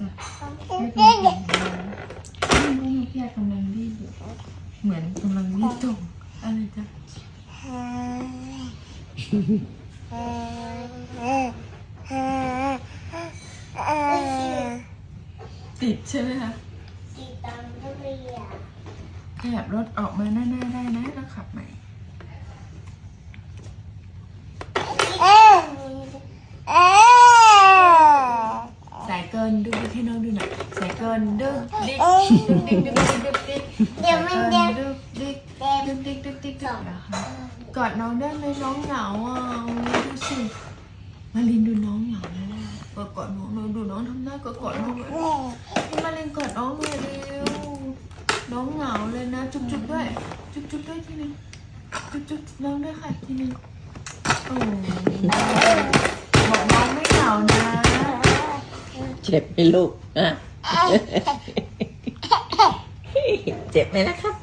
จ้ะให้ตรงแขนเราไม่รู้พี่ยากำลังรีดอยู่เหมือนกำลังรีดตรงอะไรจ้ะติดใช่ไหมคะสีดำก็ไม่อยากขยับรถออกมาหน้าหน้าได้นะแล้วขับใหม่ เอ๊ะเอ๊ะ สายเกิ นดึกให้น้องดูหน่อยสายเกินดึกดิกดึกดิกดึกดิกดึกดิกเดี๋ยวมันเดี๋ยวดึกดิกดึกดิกดึกดิกดึกนะคะกอดน้องได้ไหมน้องเหงาอะดูสิมาลินดูน้องเหงาแล้วกอดกอดน้องน่อยดูน้องทำหน้ากอดกอดน้องเลยมาลินกอดน้องหน่อยเร็วน้องเหงาเลยนะ จุ๊บจุ๊บด้วย จุ๊บจุ๊บด้วยทีนึงจุ๊บจุ๊บน้องด้วยค่ะทีนึงโอ้ เจ็บไหมลูกอะเจ็บไหมนะครับ